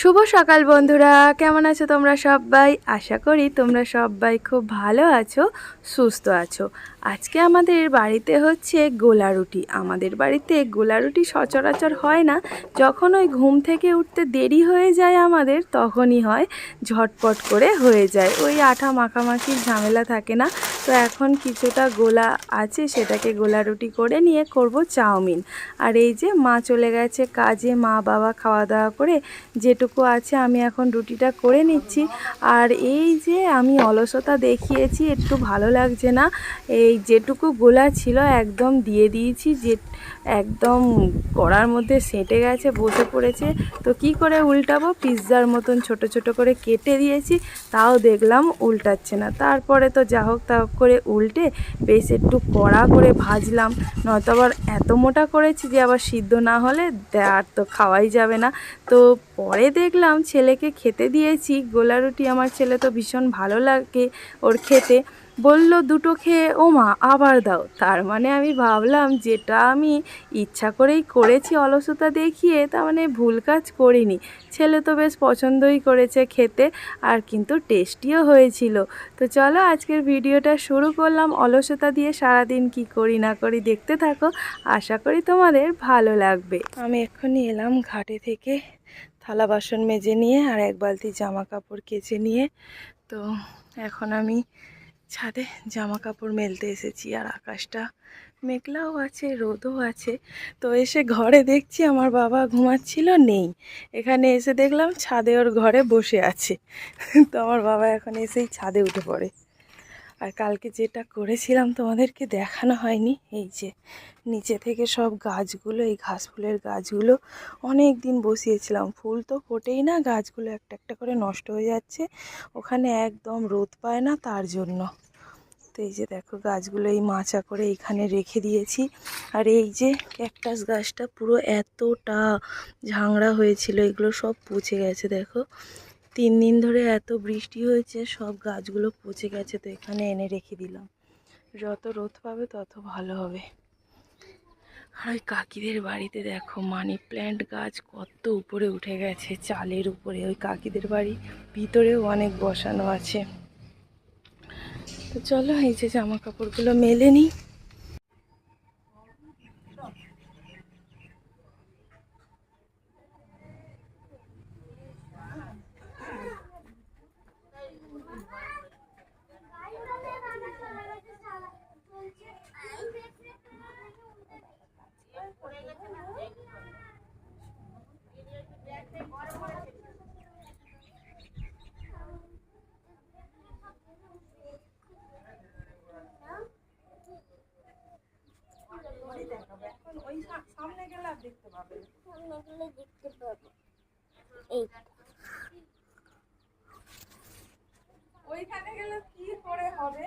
শুভ সকাল বন্ধুরা, কেমন আছো তোমরা সবাই? আশা করি তোমরা সবাই খুব ভালো আছো, সুস্থ আছো। আজকে আমাদের বাড়িতে হচ্ছে গোলা রুটি আমাদের বাড়িতে গোলা রুটি সচরাচর হয় না। যখন ওই ঘুম থেকে উঠতে দেরি হয়ে যায় আমাদের, তখনই হয়, ঝটপট করে হয়ে যায়। ওই আঠা মাখামাখির ঝামেলা থাকে না। তো এখন কিছুটা গোলা আছে, সেটাকে গোলা রুটি করে নিয়ে করব চাউমিন। আর এই যে মা চলে গেছে কাজে, মা বাবা খাওয়া দাওয়া করে, যেটুকু আছে আমি এখন রুটিটা করে নিচ্ছি। আর এই যে আমি অলসতা দেখিয়েছি, একটু ভালো লাগছে না। এই যেটুকু গোলা ছিল একদম দিয়ে দিয়েছি, যে একদম কড়ার মধ্যে সেঁটে গেছে, বসে পড়েছে। তো কি করে উল্টাবো? পিৎজার মতন ছোট ছোট করে কেটে দিয়েছি, তাও দেখলাম উল্টাচ্ছে না। তারপরে তো যা হোক তা করে উল্টে বেশ একটু কড়া করে ভাজলাম। নয়তো আবার এত মোটা করেছি যে আবার সিদ্ধ না হলে আর তো খাওয়াই যাবে না। তো পরে দেখলাম ছেলেকে খেতে দিয়েছি। গোলা রুটি আমার ছেলে তো ভীষণ ভালো লাগে ওর খেতে। বলল, দুটো খেয়ে ও মা আবার দাও। তার মানে আমি ভাবলাম, যেটা আমি ইচ্ছা করেই করেছি অলসতা দেখিয়ে, তার মানে ভুল কাজ করিনি। ছেলে তো বেশ পছন্দই করেছে খেতে, আর কিন্তু টেস্টিও হয়েছিল। তো চলো, আজকের ভিডিওটা শুরু করলাম। অলসতা দিয়ে সারাদিন কি করি, না করি দেখতে থাকো। আশা করি তোমাদের ভালো লাগবে। আমি এক্ষুনি এলাম ঘাটে থেকে থালা বাসন মেজে নিয়ে আর এক বালতি জামা কাপড় কেচে নিয়ে। তো এখন আমি ছাদে জামা কাপড় মেলতে এসেছি আর আকাশটা মেঘলাও আছে, রোদও আছে। তো এসে ঘরে দেখছি আমার বাবা ঘুমাচ্ছিল, নেই। এখানে এসে দেখলাম ছাদে ওর ঘরে বসে আছে। তো আমার বাবা এখন এসেই ছাদে উঠে পড়ে। আর কালকে যেটা করেছিলাম তোমাদেরকে দেখানো হয়নি, এই যে নিচে থেকে সব গাছগুলো, এই ঘাস ফুলের গাছগুলো অনেক দিন বসিয়েছিলাম। ফুল তো ফোটেই না, গাছগুলো একটা একটা করে নষ্ট হয়ে যাচ্ছে। ওখানে একদম রোদ পায় না তার জন্য। তো এই যে দেখো, গাছগুলো এই মাচা করে এখানে রেখে দিয়েছি। আর এই যে ক্যাকটাস গাছটা পুরো এতটা ঝাংড়া হয়েছিল, এগুলো সব পচে গেছে দেখো। তিন দিন ধরে এত বৃষ্টি হয়েছে, সব গাছগুলো পচে গেছে, তো এখানে এনে রেখে দিলাম। যত রোদ পাবে তত ভালো হবে। আর ওই কাকিদের বাড়িতে দেখো মানি প্ল্যান্ট গাছ কত উপরে উঠে গেছে চালের উপরে, ওই কাকিদের বাড়ি ভিতরেও অনেক বসানো আছে। তো চলো এই যে জামা কাপড়গুলো মেলে নিই। সামনে গেলে আর দেখতে পাবে সামনে গেলে দেখতে পাবো। এই ওইখানে গেলে কি করে হবে?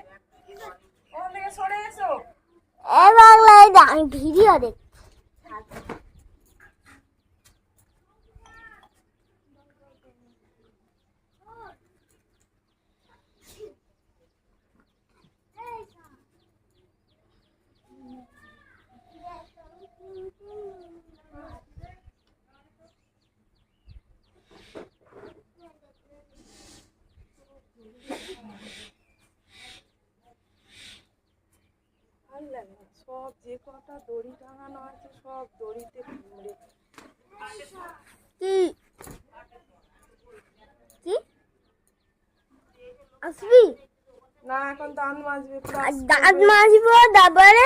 ওখান থেকে সরে এসো। এ বাংলায় ভিডিও দেখ সব যে কটা দড়ি টাঙানো আছে সব দড়িতে ঘুরে কি? কি? আসবি? না এখন দান মাজবে দাঁত মাজবো তারপরে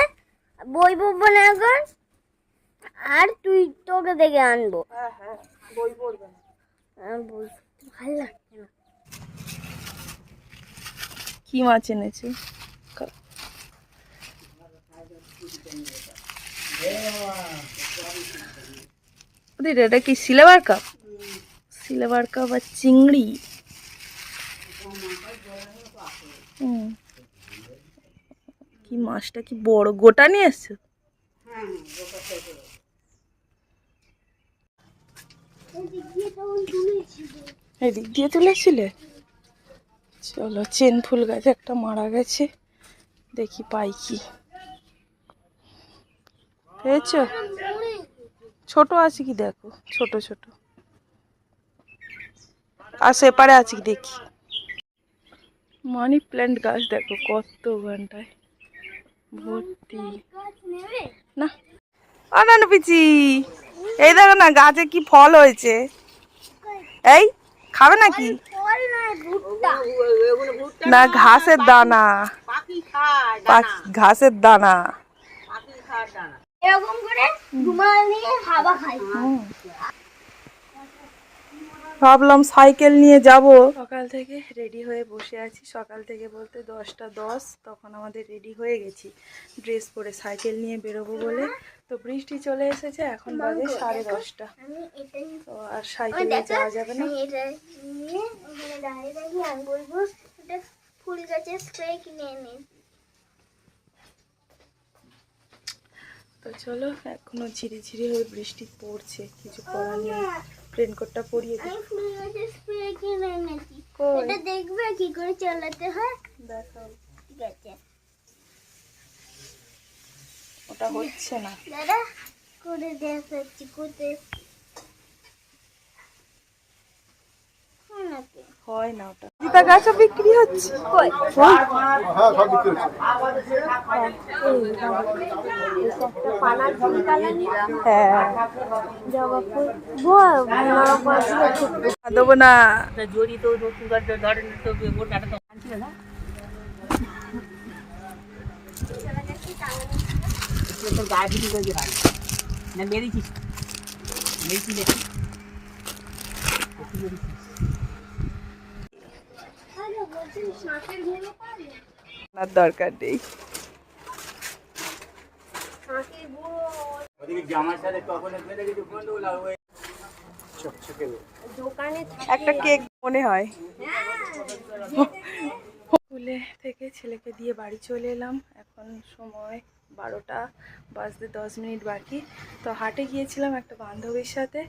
বই পড়ব না এখন? আর তুই তোকে দেখে আনব। হ্যাঁ হ্যাঁ বই পড়বে না। ভালো লাগছে না। কি মাছ এনেছে এটা কি সিলেবার কাপ? সিলেবার কাপ আর চিংড়ি। কি মাছটা কি গোটা নিয়ে এদিক দিয়ে তুলেছিলে? চলো, চেন ফুল গাছ একটা মারা গেছে। দেখি পাই কি। পেয়েছ ছোট আছে কি দেখো? ছোট ছোট। আর সেপারে আছে কি দেখি? মানি প্ল্যান্ট গাছ দেখো কত ঘন্টায়। ভর্তি। না। ও না না পিচি। এই দেখো না গাছে কি ফল হয়েছে। এই খাবে নাকি? না ঘাসের দানা। ঘাসের দানা। এরকম করে ঘুমায় নিয়ে হাওয়া খাই। ভাবলাম সাইকেল নিয়ে যাব। সকাল থেকে রেডি হয়ে বসে আছি। সকাল থেকে বলতে দশটা দশ তখন আমাদের রেডি হয়ে গেছি। ড্রেস পরে সাইকেল নিয়ে বেরোবো বলে। তো বৃষ্টি চলে এসেছে এখন বাজে সাড়ে দশটা। তো আর সাইকেলে যাওয়া যাবে না। আমি এটা নিয়ে ওখানে দাঁড়িয়ে দাঁড়িয়ে আমি বলব ফুল গাছের স্প্রে কিনে তো চলো এখনও ঝিরিঝিরি হয়ে বৃষ্টি পড়ছে কিছু করার নেই। রেনকোটটা পরিয়ে? এটা দেখবে কি করে চালাতে হয়? দেখাও। ঠিক আছে। ওটা হচ্ছে না। দাদা করে দেখাচ্ছি কোথায়? নাকি? হয় না ওটা। গাছও বিক্রি হচ্ছে? হ্যাঁ সব বিক্রি হচ্ছে। হ্যাঁ দেবো না। না তোর গায়ে হবে দোকানে একটা কেক মনে হয়। স্কুলে থেকে ছেলেকে দিয়ে বাড়ি চলে এলাম। এখন সময় বারোটা বাজতে দশ মিনিট বাকি। তো হাটে গিয়েছিলাম একটা বান্ধবীর সাথে।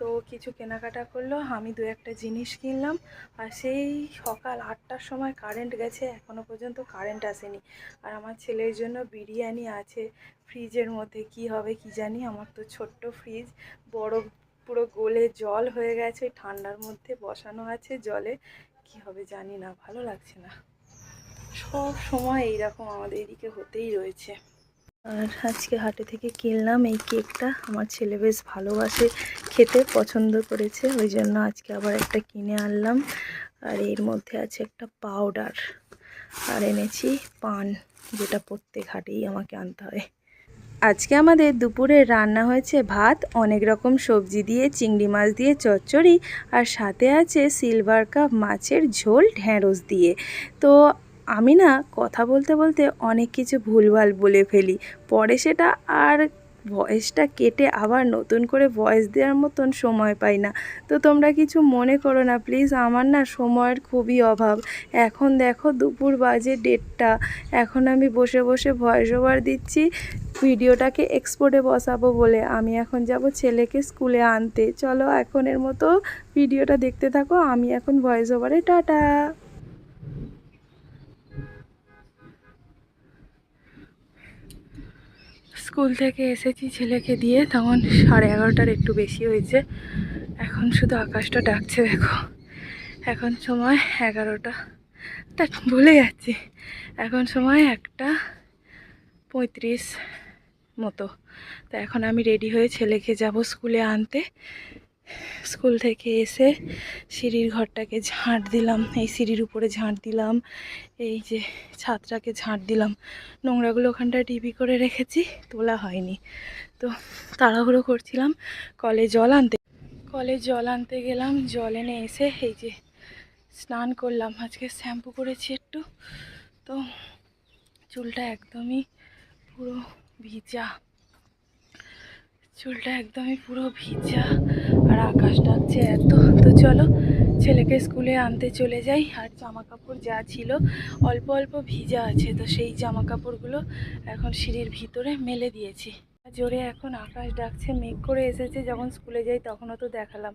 তো কিছু কেনাকাটা করল, আমি দু একটা জিনিস কিনলাম। আর সেই সকাল আটটার সময় কারেন্ট গেছে এখনও পর্যন্ত কারেন্ট আসেনি। আর আমার ছেলের জন্য বিরিয়ানি আছে, ফ্রিজের মধ্যে কি হবে কি জানি? আমার তো ছোট্ট ফ্রিজ বড় পুরো গোলে জল হয়ে গেছে ওই ঠান্ডার মধ্যে বসানো আছে জলে, কি হবে জানি না, ভালো লাগছে না। সব সময় এইরকম আমাদের এদিকে হতেই রয়েছে। আর আজকে হাটে থেকে কিনলাম এই কেকটা। আমার ছেলে বেশ ভালোবাসে খেতে, পছন্দ করেছে, ওই জন্য আজকে আবার একটা কিনে আনলাম। আর এর মধ্যে আছে একটা পাউডার। আর এনেছি পান, যেটা প্রত্যেক হাটেই আমাকে আনতে হয়। আজকে আমাদের দুপুরে রান্না হয়েছে ভাত, অনেক রকম সবজি দিয়ে, চিংড়ি মাছ দিয়ে, চচ্চড়ি, আর সাথে আছে সিলভার কাপ মাছের ঝোল ঢ্যাঁড়স দিয়ে। তো আমি না কথা বলতে বলতে অনেক কিছু ভুলভাল বলে ফেলি। পরে সেটা আর ভয়েসটা কেটে আবার নতুন করে ভয়েস দেওয়ার মতন সময় পাই না। তো তোমরা কিছু মনে করো না, প্লিজ। আমার না সময়ের খুবই অভাব। এখন দেখো দুপুর বাজে ডেটটা এখন আমি বসে বসে ভয়েস ওভার দিচ্ছি। ভিডিওটাকে এক্সপোর্টে বসাবো বলে। আমি এখন যাব ছেলেকে স্কুলে আনতে। চলো এখনের মতো ভিডিওটা দেখতে থাকো। আমি এখন ভয়েস ওভারে টাটা। স্কুল থেকে এসেছি ছেলেকে দিয়ে, তখন সাড়ে এগারোটার একটু বেশি হয়েছে। এখন শুধু আকাশটা ডাকছে, দেখো। এখন সময় এগারোটা। তা ভুলে যাচ্ছি। এখন সময় একটা পঁয়ত্রিশ মতো। তো এখন আমি রেডি হয়ে ছেলেকে যাব স্কুলে আনতে। স্কুল থেকে এসে সিঁড়ির ঘরটাকে ঝাঁট দিলাম, এই সিঁড়ির উপরে ঝাঁট দিলাম, এই যে ছাদটাকে ঝাঁট দিলাম। নোংরাগুলো ওখানটায় ডিবি করে রেখেছি, তোলা হয়নি। তো তাড়াহুড়ো করছিলাম, কলে জল আনতে। কলে জল আনতে গেলাম, জল এনে এসে এই যে স্নান করলাম, আজকে শ্যাম্পু করেছি একটু। তো চুলটা একদমই পুরো ভিজা। চুলটা একদমই পুরো ভিজা আর আকাশ ডাকছে এত। তো চলো, ছেলেকে স্কুলে আনতে চলে যাই। আর জামা কাপড় যা ছিল অল্প অল্প ভিজা আছে, তো সেই জামা কাপড়গুলো এখন সিঁড়ির ভিতরে মেলে দিয়েছি। জোরে এখন আকাশ ডাকছে, মেঘ করে এসেছে। যখন স্কুলে যাই তখনও তো দেখালাম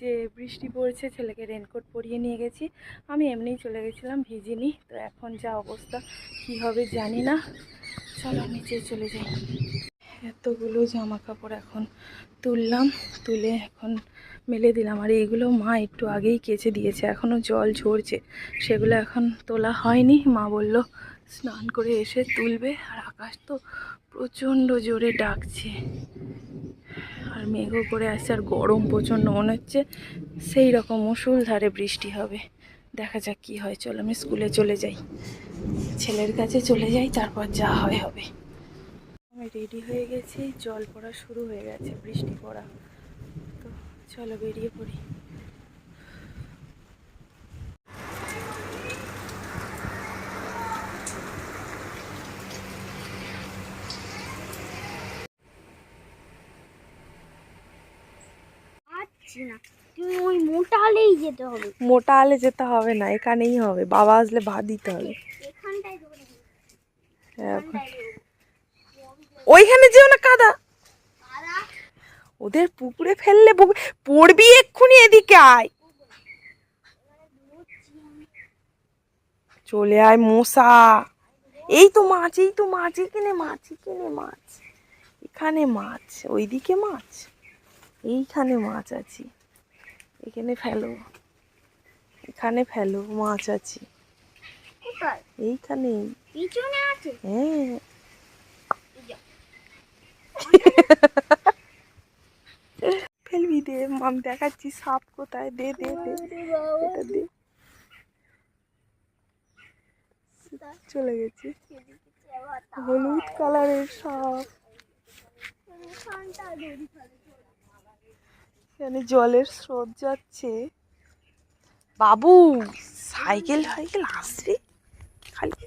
যে বৃষ্টি পড়ছে, ছেলেকে রেনকোট পরিয়ে নিয়ে গেছি। আমি এমনিই চলে গেছিলাম, ভিজিনি। তো এখন যা অবস্থা, কী হবে জানি না। চলো নিচে চলে যাই। এতগুলো জামা কাপড় এখন তুললাম, তুলে এখন মেলে দিলাম। আর এইগুলো মা একটু আগেই কেচে দিয়েছে এখনও জল ঝরছে। সেগুলো এখন তোলা হয়নি। মা বলল, স্নান করে এসে তুলবে। আর আকাশ তো প্রচণ্ড জোরে ডাকছে। আর মেঘও করে আসছে, আর গরম প্রচণ্ড মনে হচ্ছে। সেই রকম মুসুলধারে বৃষ্টি হবে। দেখা যাক কী হয়। চলো, আমি স্কুলে চলে যাই। ছেলের কাছে চলে যাই, তারপর যা হয় হবে। আমি রেডি হয়ে গেছি জল পড়া শুরু হয়ে গেছে বৃষ্টি পড়া। তো চলো বেরিয়ে পড়ি। তুমি ওই মোটালেই যেতে হবে। মোটা আলে যেতে হবে না এখানেই হবে বাবা আসলে ভাত দিতে হবে। এখানটায় এখন ওইখানে যেও না কাদা। ওদের পুকুরে ফেললে পড়বি এক্ষুনি এদিকে আয়। চলে আয় মশা। এই তো মাছ এই তো মাছ এখানে মাছ এখানে মাছ। এখানে মাছ ওইদিকে মাছ। এইখানে মাছ আছে। এখানে ফেলো। এখানে ফেলো মাছ আছে। এইখানে হ্যাঁ। ফেলবি দে আমি দেখাচ্ছি সাপ কোথায়? দে দে দে। চলে গেছে। হলুদ কালারের সাপ। এখানে জলের স্রোত যাচ্ছে। বাবু, সাইকেল ফাইকেল আসবে খালি।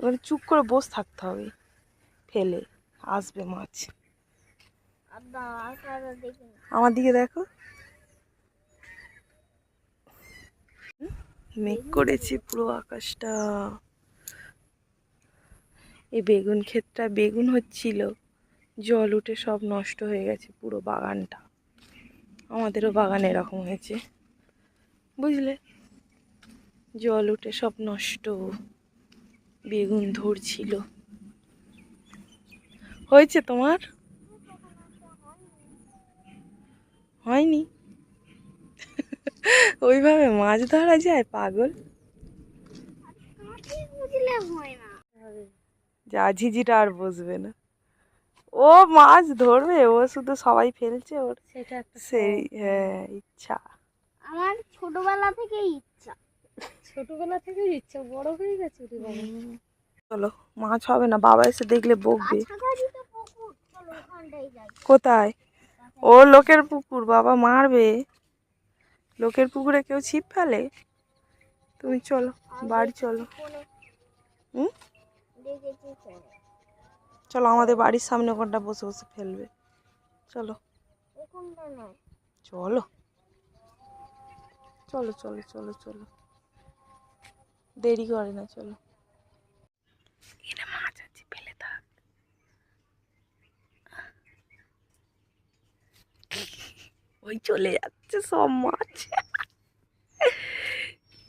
ওখানে চুপ করে বসে থাকতে হবে। ফেলে আসবে মাছ। আমার দিকে দেখো। মেঘ করেছে পুরো আকাশটা। এই বেগুন ক্ষেতটা বেগুন হচ্ছিল। জল উঠে সব নষ্ট হয়ে গেছে পুরো বাগানটা। আমাদেরও বাগান এরকম হয়েছে। বুঝলে? জল উঠে সব নষ্ট। বেগুন ধরছিল। হয়েছে তোমার? হয়নি? ওইভাবে মাছ ধরা যায় পাগল? কাঠি বুঝলে হয় না যা ঝিঝিটা আর বসবে না। ও মাছ ধরবে ও শুধু সবাই ফেলছে ওর। সেটা একটা সেই হ্যাঁ ইচ্ছা। আমার ছোটবেলা থেকেই ইচ্ছা। ছোটবেলা থেকে ইচ্ছা বড় হয়ে গেছে চলো মাছ হবে না বাবা এসে দেখলে বকবে। যাই। কোথায়? ও লোকের পুকুর বাবা মারবে। লোকের পুকুরে কেউ ছিপ ফেলে? তুমি চলো বাড়ি চলো। হুম? চলো আমাদের বাড়ির সামনে ওখানটা বসে বসে ফেলবে। চলো। চলো। চলো চলো চলো চলো। দেরি করে না চলো। এটা মাছ আছে ফেলে থাক ওই চলে যাচ্ছে সব মাছ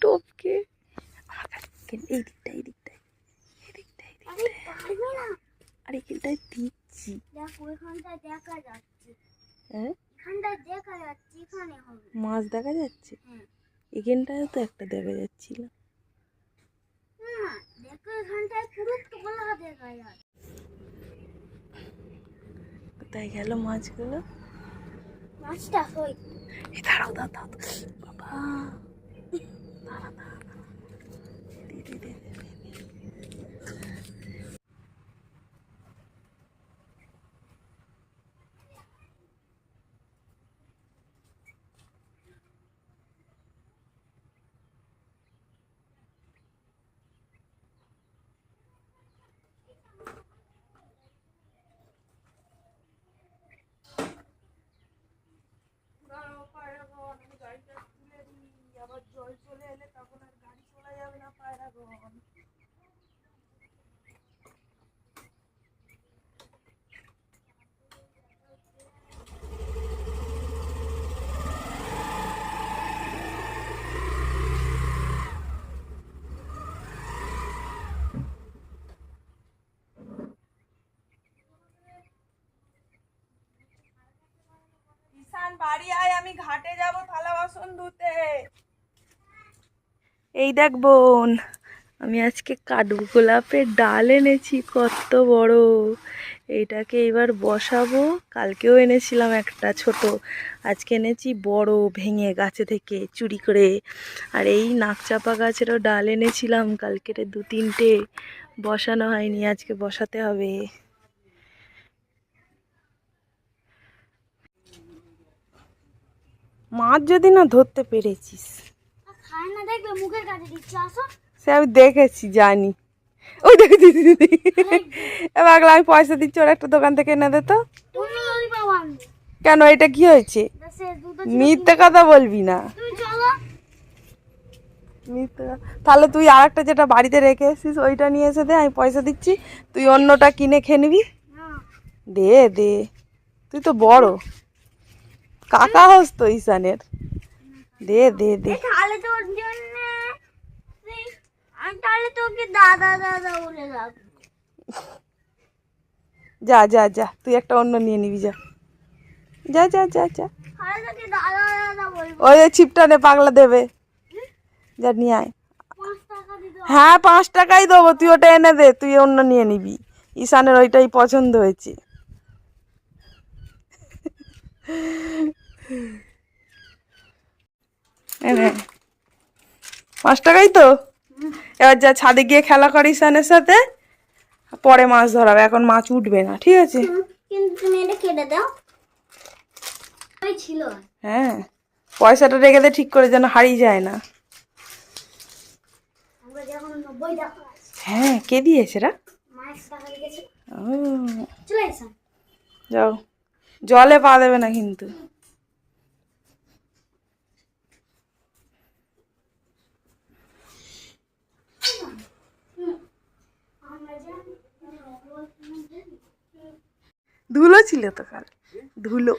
টপকে আমার কাছে এই দিকটা এই এই আরে এখানটায় দিচ্ছি দেখো যাচ্ছে হ্যাঁ দেখা যাচ্ছে মাছ দেখা যাচ্ছে এখানটায় তো একটা দেখা যাচ্ছিল না দেখো এখানটায় পুরো তলা দেখা যাচ্ছে কোথায় গেল মাছগুলো মাছটা হই এই দাঁড়াও দাঁড়াও। বাবা দাঁড়া দাঁড়া দে, দে। বাড়ি আয় আমি ঘাটে থালা বাসন ধুতে। এই দেখ বোন। আমি আজকে কাঠু গোলাপের ডাল এনেছি, কত বড়। এইটাকে এবার বসাবো। কালকেও এনেছিলাম একটা ছোট। আজকে এনেছি বড় ভেঙে গাছে থেকে চুরি করে। আর এই নাকচাপা গাছেরও ডাল এনেছিলাম, কালকের দু তিনটে বসানো হয়নি, আজকে বসাতে হবে। মাছ যদি না ধরতে পেরেছিস। খায় না দেখবে, মুখের কাছে সে আমি দেখেছি, জানি। ওই দেখে, দিদি দিদি আগলা আমি পয়সা দিচ্ছি, ওর একটা দোকান থেকে এনে দে তো। কেন, এটা কি হয়েছে? মিথ্যে কথা বলবি না। তাহলে তুই আর একটা যেটা বাড়িতে রেখে এসেছিস, ওইটা নিয়ে এসে দে, আমি পয়সা দিচ্ছি। তুই অন্যটা কিনে খেয়ে নিবি। দে দে। তুই তো বড়। কাকা হোস তো, ঈশানের। দে দে দে তাহলে তোর জন্য সেই- আমি তাহলে তোকে দাদা দাদা বলে রাখব যা যা যা তুই একটা অন্য নিয়ে নিবি যা। যা যা যা যা। তোকে দাদা দাদা বলব। ওই ছিপটা নে পাগলা দেবে। যা নিয়ে আয়। হ্যাঁ পাঁচ টাকাই দেবো তুই ওটা এনে দে তুই অন্য নিয়ে নিবি। ঈশানের ওইটাই পছন্দ হয়েছে। পাঁচ টাকাই তো? এবার যা ছাদে গিয়ে খেলা কর ঈশানের সাথে পরে মাছ ধরাবে এখন মাছ উঠবে না ঠিক আছে? তুমি এটা কেটে দাও। ছিল। হ্যাঁ পয়সাটা রেখে দে ঠিক করে যেন হারিয়ে যায় না। হ্যাঁ কে দিয়েছে রা? যাও। জলে পা দেবে না কিন্তু। ধুলো ছিল তো কাল, ধুলো।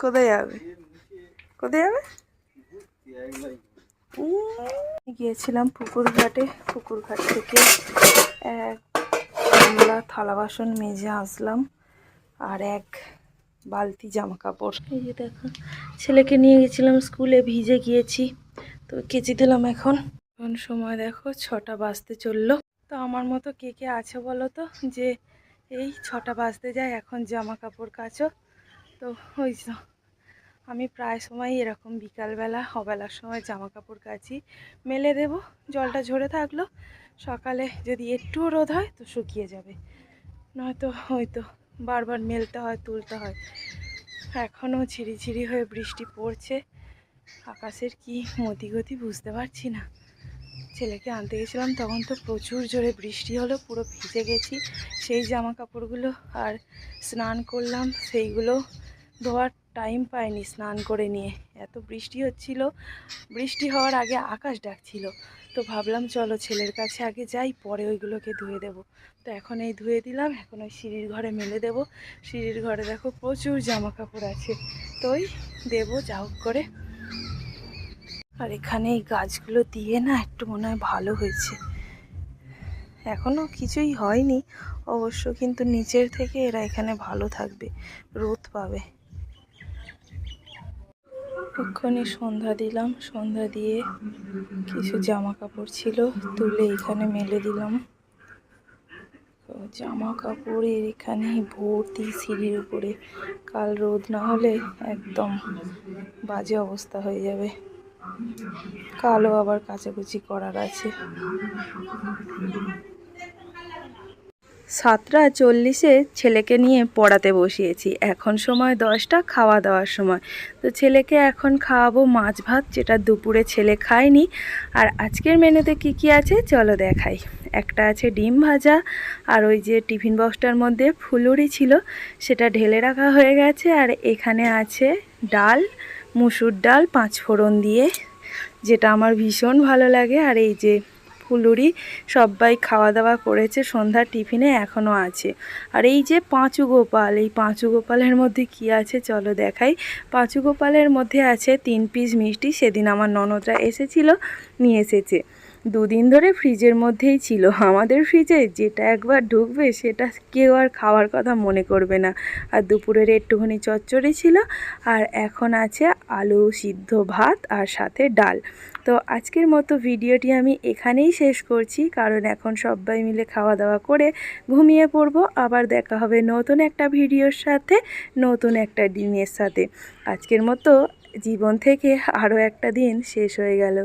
কোথায় যাবে? কোথায় যাবে? গিয়েছিলাম পুকুর ঘাটে, পুকুর ঘাট থেকে এক গামলা থালা বাসন মেজে আসলাম আর এক বালতি জামা কাপড় এই যে দেখো, ছেলেকে নিয়ে গেছিলাম স্কুলে, ভিজে গিয়েছি, তো কেচে দিলাম এখন। এখন সময় দেখো, ছটা বাজতে চলল। তো আমার মতো কে কে আছে বলো তো? যে এই ছটা বাজতে যায়, এখন জামা কাপড় কাচো। তো ওই আমি প্রায় সময় এরকম বিকালবেলা হবেলার সময় জামা কাপড় কাচি। মেলে দেব, জলটা ঝরে থাকল। সকালে যদি একটুও রোদ হয়, তো শুকিয়ে যাবে। নয়তো হয়তো বারবার মেলতে হয়, তুলতে হয়। এখনও ঝিরিঝিরি হয়ে বৃষ্টি পড়ছে। আকাশের কি মতিগতি বুঝতে পারছি না। ছেলেকে আনতে গেছিলাম, তখন তো প্রচুর জোরে বৃষ্টি হলো, পুরো ভিজে গেছি। সেই জামা কাপড়গুলো আর স্নান করলাম, সেইগুলো ধোয়ার টাইম পাইনি স্নান করে নিয়ে। এত বৃষ্টি হচ্ছিল, বৃষ্টি হওয়ার আগে আকাশ ডাকছিল। তো ভাবলাম, চলো ছেলের কাছে আগে যাই, পরে ওইগুলোকে ধুয়ে দেব। তো এখন এই ধুয়ে দিলাম, এখন ওই সিঁড়ির ঘরে মেলে দেব। সিঁড়ির ঘরে দেখো প্রচুর জামা কাপড় আছে। তো ওই দেবো, যা করে আর এখানে এই গাছগুলো দিয়ে না একটু মনে হয় ভালো হয়েছে। এখনও কিছুই হয়নি, অবশ্য কিন্তু নিচের থেকে এরা এখানে ভালো থাকবে, রোদ পাবে। এক্ষুনি সন্ধ্যা দিলাম, সন্ধ্যা দিয়ে কিছু জামা কাপড় ছিল, তুলে এখানে মেলে দিলাম। জামা কাপড়ের এখানে ভর্তি সিঁড়ির উপরে, কাল রোদ না হলে একদম বাজে অবস্থা হয়ে যাবে। কালও আবার কাচাকুচি করার আছে। সাতটা চল্লিশে ছেলেকে নিয়ে পড়াতে বসিয়েছি। এখন সময় দশটা, খাওয়া দাওয়ার সময়। তো ছেলেকে এখন খাওয়াবো মাছ ভাত, যেটা দুপুরে ছেলে খায়নি। আর আজকের মেনুতে কি কি আছে চলো দেখাই। একটা আছে ডিম ভাজা, আর ওই যে টিফিন বক্সটার মধ্যে ফুলুরি ছিল, সেটা ঢেলে রাখা হয়ে গেছে। আর এখানে আছে ডাল মুসুর ডাল পাঁচফোড়ন দিয়ে, যেটা আমার ভীষণ ভালো লাগে। আর এই যে ফুলুরি সবাই খাওয়া দাওয়া করেছে সন্ধ্যার টিফিনে এখনও আছে। আর এই যে পাঁচু গোপাল, এই পাঁচু গোপালের মধ্যে কি আছে চলো দেখাই। পাঁচু গোপালের মধ্যে আছে তিন পিস মিষ্টি, সেদিন আমার ননদরা এসেছিল, নিয়ে এসেছে। দুদিন ধরে ফ্রিজের মধ্যেই ছিল। আমাদের ফ্রিজে যেটা একবার ঢুকবে, সেটা কেউ আর খাওয়ার কথা মনে করবে না। আর দুপুরের একটুখানি চচ্চড়ি ছিল, আর এখন আছে আলু সিদ্ধ ভাত আর সাথে ডাল। তো আজকের মতো ভিডিওটি আমি এখানেই শেষ করছি, কারণ এখন সবাই মিলে খাওয়া দাওয়া করে ঘুমিয়ে পড়ব। আবার দেখা হবে নতুন একটা ভিডিওর সাথে, নতুন একটা ডিমের সাথে। আজকের মতো জীবন থেকে আরও একটা দিন শেষ হয়ে গেল।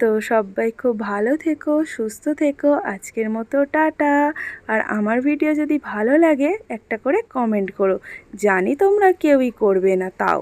তো সবাই খুব ভালো থেকো, সুস্থ থেকো। আজকের মতো টাটা। আর আমার ভিডিও যদি ভালো লাগে, একটা করে কমেন্ট করো। জানি তোমরা কেউই করবে না, তাও।